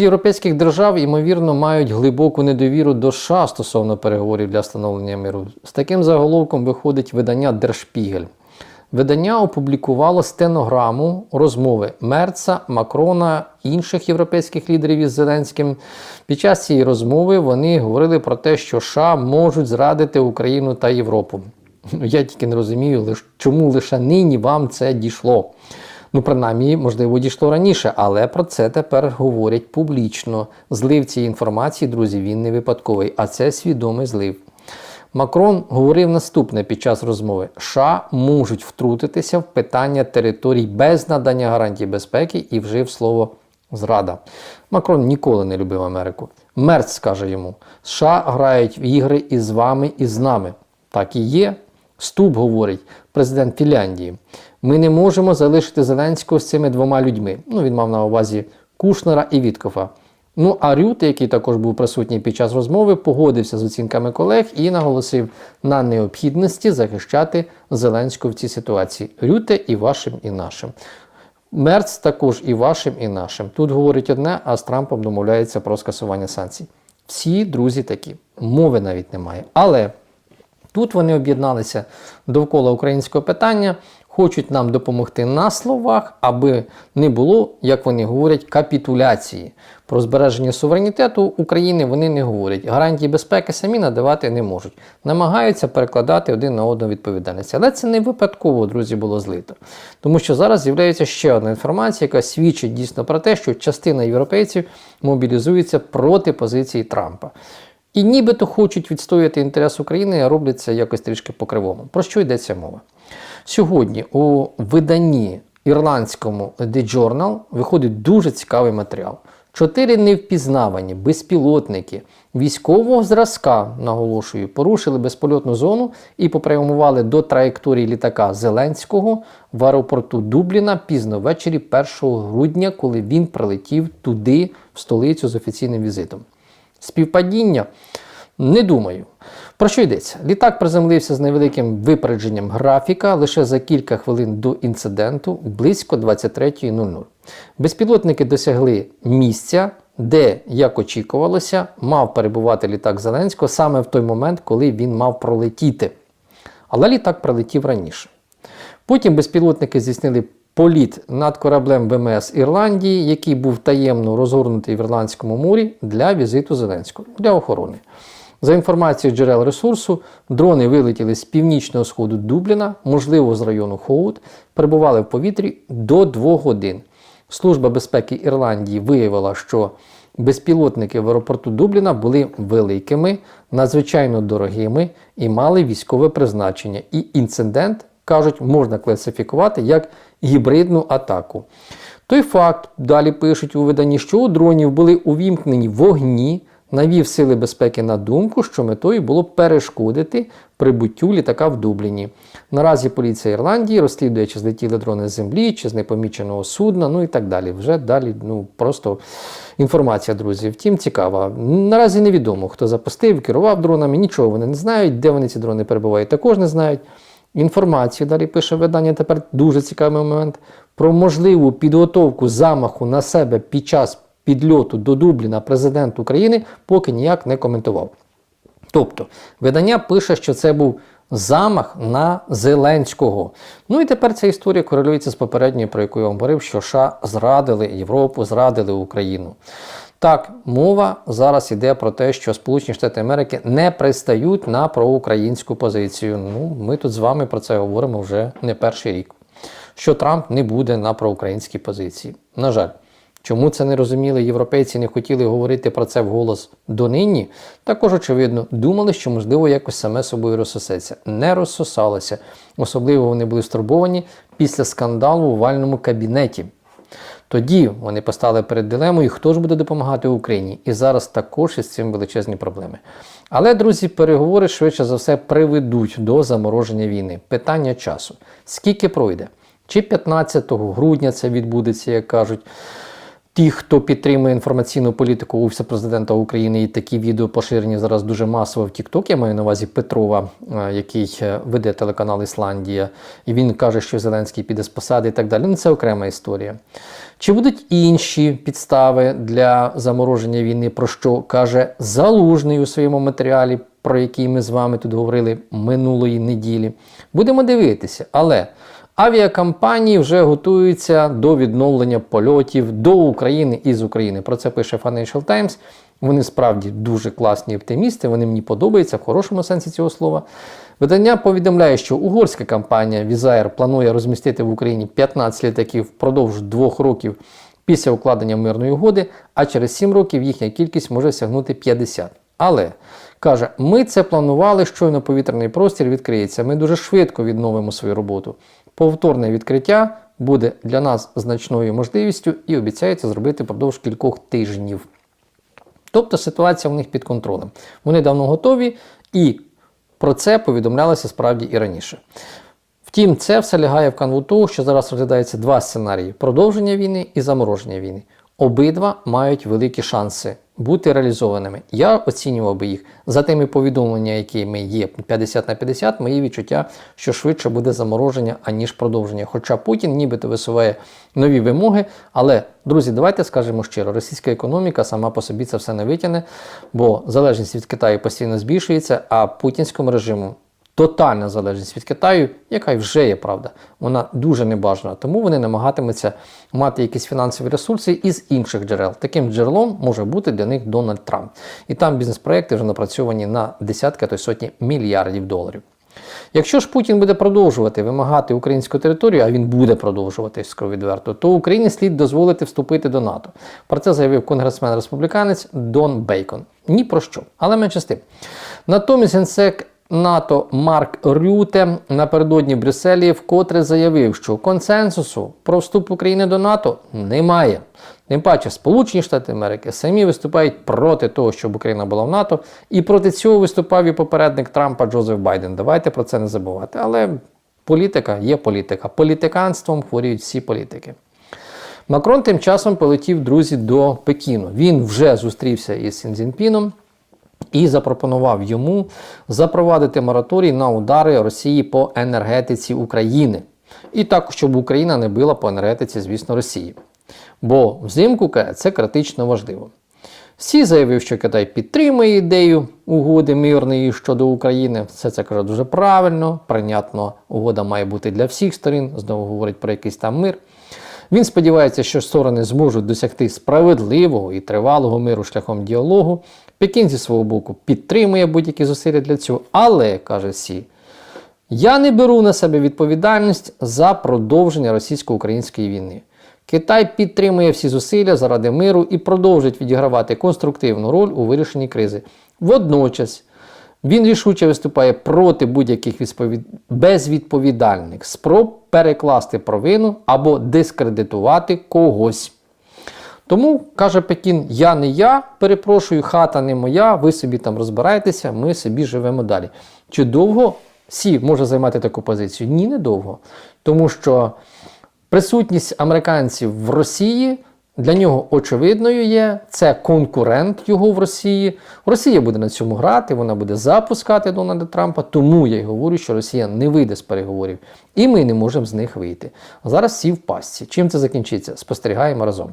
Європейських держав, ймовірно, мають глибоку недовіру до США стосовно переговорів для встановлення миру. З таким заголовком виходить видання Держпігель. Видання опублікувало стенограму розмови Мерца, Макрона інших європейських лідерів із Зеленським. Під час цієї розмови вони говорили про те, що США можуть зрадити Україну та Європу. Ну, Я тільки не розумію, чому лише нині вам це дійшло. Ну, принаймні, можливо, дійшло раніше, але про це тепер говорять публічно. Злив цієї інформації, друзі, він не випадковий, а це свідомий злив. Макрон говорив наступне під час розмови: США можуть втрутитися в питання територій без надання гарантій безпеки і вжив слово зрада. Макрон ніколи не любив Америку. Мерц скаже йому: США грають в ігри із вами і з нами. Так і є. Ступ говорить президент Фінляндії. Ми не можемо залишити Зеленського з цими двома людьми. Ну, він мав на увазі Кушнера і Віткофа. Ну, а Рют, який також був присутній під час розмови, погодився з оцінками колег і наголосив на необхідності захищати Зеленського в цій ситуації. Рюте і вашим, і нашим. Мерц також і вашим, і нашим. Тут говорить одне, а з Трампом домовляється про скасування санкцій. Всі друзі такі, мови навіть немає. Але Тут вони об'єдналися довкола українського питання, хочуть нам допомогти на словах, аби не було, як вони говорять, капітуляції. Про збереження суверенітету України вони не говорять. Гарантії безпеки самі надавати не можуть. Намагаються перекладати один на одного відповідальність. Але це не випадково, друзі, було злито. Тому що зараз з'являється ще одна інформація, яка свідчить дійсно про те, що частина європейців мобілізується проти позиції Трампа. І нібито хочуть відстояти інтерес України, а роблять це якось трішки по-кривому. Про що йдеться мова? Сьогодні у виданні ірландському The Journal виходить дуже цікавий матеріал. Чотири невпізнавані безпілотники військового зразка, наголошую, порушили безпольотну зону і попрямували до траєкторії літака Зеленського в аеропорту Дубліна пізно ввечері 1 грудня, коли він прилетів туди, в столицю з офіційним візитом. Співпадіння? Не думаю. Про що йдеться? Літак приземлився з невеликим випередженням графіка лише за кілька хвилин до інциденту близько 23.00. Безпілотники досягли місця, де, як очікувалося, мав перебувати літак Зеленського саме в той момент, коли він мав пролетіти. Але літак прилетів раніше. Потім безпілотники здійснили політ над кораблем ВМС Ірландії, який був таємно розгорнутий в Ірландському морі для візиту Зеленського для охорони. За інформацією джерел ресурсу, дрони вилетіли з північного сходу Дубліна, можливо, з району Хоут, перебували в повітрі до 2 годин. Служба безпеки Ірландії виявила, що безпілотники в аеропорту Дубліна були великими, надзвичайно дорогими і мали військове призначення. І інцидент, кажуть, можна класифікувати як гібридну атаку. Той факт, далі пишуть у виданні, що у дронів були увімкнені вогні, навів сили безпеки на думку, що метою було перешкодити прибуттю літака в Дубліні. Наразі поліція Ірландії розслідує, чи злетіли дрони з землі, чи з непоміченого судна, ну і так далі. Вже далі, ну просто інформація, друзі. Втім, цікава. Наразі невідомо, хто запустив, керував дронами, нічого вони не знають, де вони ці дрони перебувають, також не знають. Інформацію далі пише видання. Тепер дуже цікавий момент про можливу підготовку замаху на себе під час підльоту до Дубліна президент України поки ніяк не коментував. Тобто, видання пише, що це був замах на Зеленського. Ну і тепер ця історія корелюється з попередньою, про яку я вам говорив, що США зрадили Європу, зрадили Україну. Так, мова зараз йде про те, що Сполучені Штати Америки не пристають на проукраїнську позицію. Ну, ми тут з вами про це говоримо вже не перший рік. Що Трамп не буде на проукраїнській позиції. На жаль. Чому це не розуміли європейці, не хотіли говорити про це вголос донині? Також, очевидно, думали, що, можливо, якось саме собою розсосеться. Не розсосалося. Особливо вони були стурбовані після скандалу у вальному кабінеті. Тоді вони постали перед дилемою, хто ж буде допомагати Україні. І зараз також із цим величезні проблеми. Але, друзі, переговори швидше за все приведуть до замороження війни. Питання часу. Скільки пройде? Чи 15 грудня це відбудеться, як кажуть. Ті, хто підтримує інформаційну політику Офісу президента України, і такі відео поширені зараз дуже масово в TikTok, я маю на увазі Петрова, е, який е, веде телеканал Ісландія, і він каже, що Зеленський піде з посади і так далі. Ну, це окрема історія. Чи будуть інші підстави для замороження війни, про що каже Залужний у своєму матеріалі, про який ми з вами тут говорили минулої неділі? Будемо дивитися, але. Авіакомпанії вже готуються до відновлення польотів до України із України. Про це пише Financial Times. Вони справді дуже класні оптимісти, вони мені подобаються в хорошому сенсі цього слова. Видання повідомляє, що угорська компанія Візаєр планує розмістити в Україні 15 літаків впродовж двох років після укладення мирної угоди, а через 7 років їхня кількість може сягнути 50. Але каже, ми це планували, щойно повітряний простір відкриється. Ми дуже швидко відновимо свою роботу. Повторне відкриття буде для нас значною можливістю і обіцяється зробити впродовж кількох тижнів. Тобто ситуація у них під контролем. Вони давно готові, і про це повідомлялося справді і раніше. Втім, це все лягає в канву того, що зараз розглядається два сценарії: продовження війни і замороження війни. Обидва мають великі шанси бути реалізованими. Я оцінював би їх за тими повідомленнями, якими є 50 на 50, мої відчуття, що швидше буде замороження, аніж продовження. Хоча Путін нібито висуває нові вимоги. Але, друзі, давайте скажемо щиро, російська економіка сама по собі це все не витягне, бо залежність від Китаю постійно збільшується, а путінському режиму тотальна залежність від Китаю, яка вже є правда, вона дуже небажана. Тому вони намагатимуться мати якісь фінансові ресурси із інших джерел. Таким джерелом може бути для них Дональд Трамп. І там бізнес-проекти вже напрацьовані на десятки, а то й сотні мільярдів доларів. Якщо ж Путін буде продовжувати вимагати українську територію, а він буде продовжувати скажу відверто, то Україні слід дозволити вступити до НАТО. Про це заявив конгресмен-республіканець Дон Бейкон. Ні про що, але менше з тим. Натомість генсек НАТО Марк Рюте напередодні в Брюсселі вкотре заявив, що консенсусу про вступ України до НАТО немає. Тим паче, Сполучені Штати Америки самі виступають проти того, щоб Україна була в НАТО, і проти цього виступав і попередник Трампа Джозеф Байден. Давайте про це не забувати. Але політика є політика. Політиканством хворіють всі політики. Макрон тим часом полетів друзі до Пекіну. Він вже зустрівся із Сінзінпіном і запропонував йому запровадити мораторій на удари Росії по енергетиці України. І також, щоб Україна не била по енергетиці, звісно, Росії. Бо взимку це критично важливо. Сі заявив, що Китай підтримує ідею угоди мирної щодо України. Все це каже дуже правильно, прийнятно, угода має бути для всіх сторін. Знову говорить про якийсь там мир. Він сподівається, що сторони зможуть досягти справедливого і тривалого миру шляхом діалогу. Пекін зі свого боку підтримує будь-які зусилля для цього, але, каже Сі, я не беру на себе відповідальність за продовження російсько-української війни. Китай підтримує всі зусилля заради миру і продовжить відігравати конструктивну роль у вирішенні кризи. Водночас він рішуче виступає проти будь-яких відповід... безвідповідальних спроб перекласти провину або дискредитувати когось. Тому, каже Пекін, я не я, перепрошую, хата не моя, ви собі там розбирайтеся, ми собі живемо далі. Чи довго Сі може займати таку позицію? Ні, не довго. Тому що присутність американців в Росії для нього очевидною є. Це конкурент його в Росії. Росія буде на цьому грати, вона буде запускати Дональда Трампа. Тому я й говорю, що Росія не вийде з переговорів, і ми не можемо з них вийти. Зараз сі в пастці. Чим це закінчиться? Спостерігаємо разом.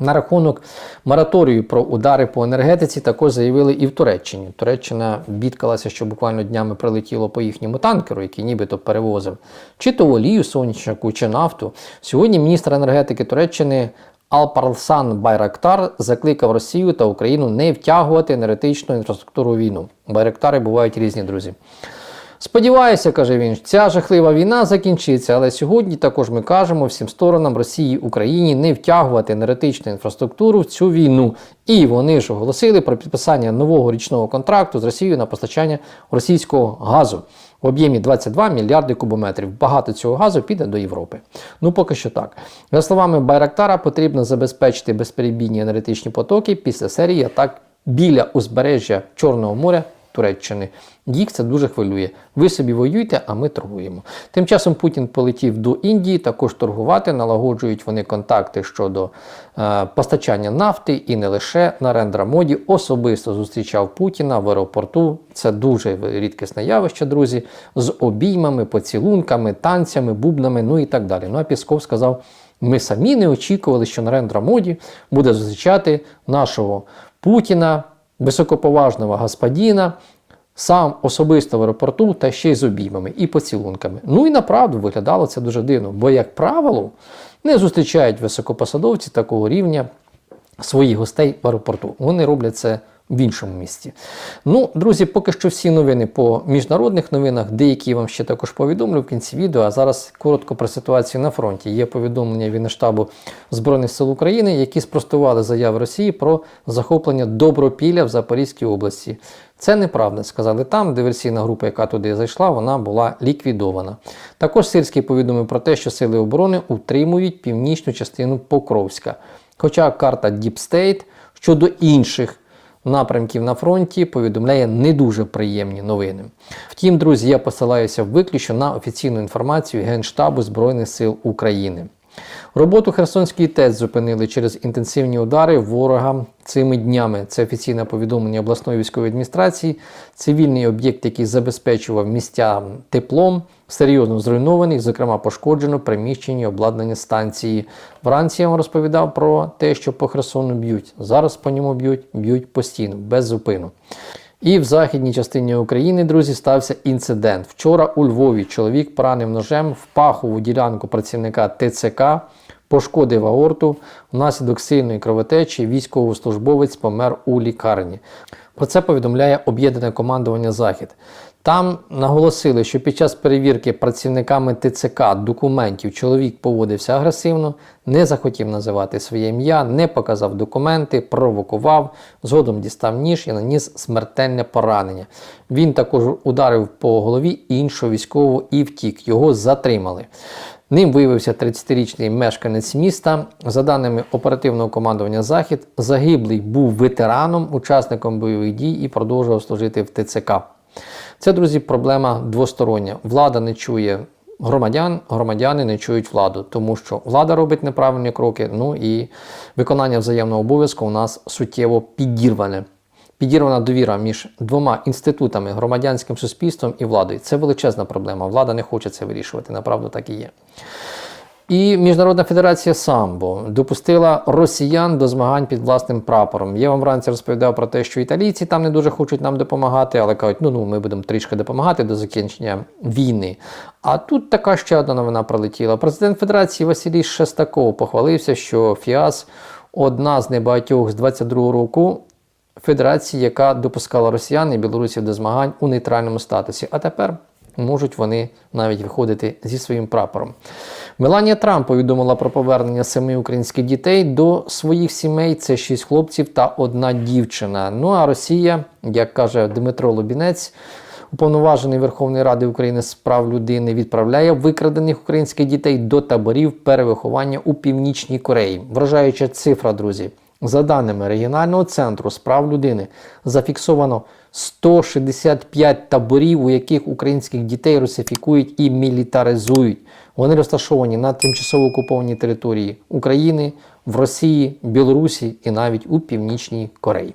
На рахунок мораторію про удари по енергетиці також заявили і в Туреччині. Туреччина бідкалася, що буквально днями прилетіло по їхньому танкеру, який нібито перевозив чи то олію сонячну, чи нафту. Сьогодні міністр енергетики Туреччини Алпарсан Байрактар закликав Росію та Україну не втягувати енергетичну інфраструктуру війну. Байрактари бувають різні друзі. Сподіваюся, каже він, ця жахлива війна закінчиться, але сьогодні також ми кажемо всім сторонам Росії Україні не втягувати енергетичну інфраструктуру в цю війну. І вони ж оголосили про підписання нового річного контракту з Росією на постачання російського газу в об'ємі 22 мільярди кубометрів. Багато цього газу піде до Європи. Ну поки що так. За словами Байрактара, потрібно забезпечити безперебійні енергетичні потоки після серії атак біля узбережжя Чорного моря Туреччини. Їх це дуже хвилює. Ви собі воюєте, а ми торгуємо. Тим часом Путін полетів до Індії, також торгувати, налагоджують вони контакти щодо е, постачання нафти і не лише Нарендра Моді особисто зустрічав Путіна в аеропорту. Це дуже рідкісне явище, друзі, з обіймами, поцілунками, танцями, бубнами, ну і так далі. Ну а Пісков сказав. Ми самі не очікували, що Нарендра Моді буде зустрічати нашого Путіна, високоповажного господіна, сам особисто в аеропорту та ще й з обіймами і поцілунками. Ну і направду виглядало це дуже дивно, бо, як правило, не зустрічають високопосадовці такого рівня своїх гостей в аеропорту. Вони роблять це в іншому місці. Ну, друзі, поки що всі новини по міжнародних новинах, деякі вам ще також повідомлю в кінці відео. А зараз коротко про ситуацію на фронті. Є повідомлення від штабу Збройних сил України, які спростували заяви Росії про захоплення Добропілля в Запорізькій області. Це неправда, сказали там. Диверсійна група, яка туди зайшла, вона була ліквідована. Також Сирський повідомив про те, що сили оборони утримують північну частину Покровська. Хоча карта State щодо інших напрямків на фронті повідомляє не дуже приємні новини. Втім, друзі, я посилаюся виключно на офіційну інформацію Генштабу Збройних сил України. Роботу Херсонської ТЕЦ зупинили через інтенсивні удари ворога цими днями. Це офіційне повідомлення обласної військової адміністрації. Цивільний об'єкт, який забезпечував місця теплом, серйозно зруйнований, зокрема, пошкоджено приміщення обладнання станції. Вранці я вам розповідав про те, що по Херсону б'ють. Зараз по ньому б'ють, б'ють постійно, без зупину. І в західній частині України, друзі, стався інцидент. Вчора у Львові чоловік поранив ножем в пахову ділянку працівника ТЦК, пошкодив аорту. Внаслідок сильної кровотечі військовослужбовець помер у лікарні. Про це повідомляє об'єднане командування Захід. Там наголосили, що під час перевірки працівниками ТЦК документів чоловік поводився агресивно, не захотів називати своє ім'я, не показав документи, провокував, згодом дістав ніж і наніс смертельне поранення. Він також ударив по голові іншого військового і втік. Його затримали. Ним виявився 30-річний мешканець міста. За даними оперативного командування Захід, загиблий був ветераном, учасником бойових дій і продовжував служити в ТЦК. Це, друзі, проблема двостороння. Влада не чує громадян, громадяни не чують владу, тому що влада робить неправильні кроки. Ну і виконання взаємного обов'язку у нас суттєво підірване. Підірвана довіра між двома інститутами, громадянським суспільством і владою. Це величезна проблема. Влада не хоче це вирішувати. Направду так і є. І Міжнародна федерація самбо допустила росіян до змагань під власним прапором. Я вам вранці розповідав про те, що італійці там не дуже хочуть нам допомагати, але кажуть, ну ну ми будемо трішки допомагати до закінчення війни. А тут така ще одна новина пролетіла. Президент Федерації Василій Шестаков похвалився, що ФІАС одна з небагатьох з 22 року. Федерації, яка допускала росіян і білорусів до змагань у нейтральному статусі. А тепер можуть вони навіть виходити зі своїм прапором. Меланія Трамп повідомила про повернення семи українських дітей до своїх сімей. Це шість хлопців та одна дівчина. Ну а Росія, як каже Дмитро Лубінець, уповноважений Верховної Ради України з прав людини, відправляє викрадених українських дітей до таборів перевиховання у Північній Кореї. Вражаюча цифра, друзі. За даними регіонального центру справ людини, зафіксовано 165 таборів, у яких українських дітей русифікують і мілітаризують. Вони розташовані на тимчасово окупованій території України, в Росії, Білорусі і навіть у Північній Кореї.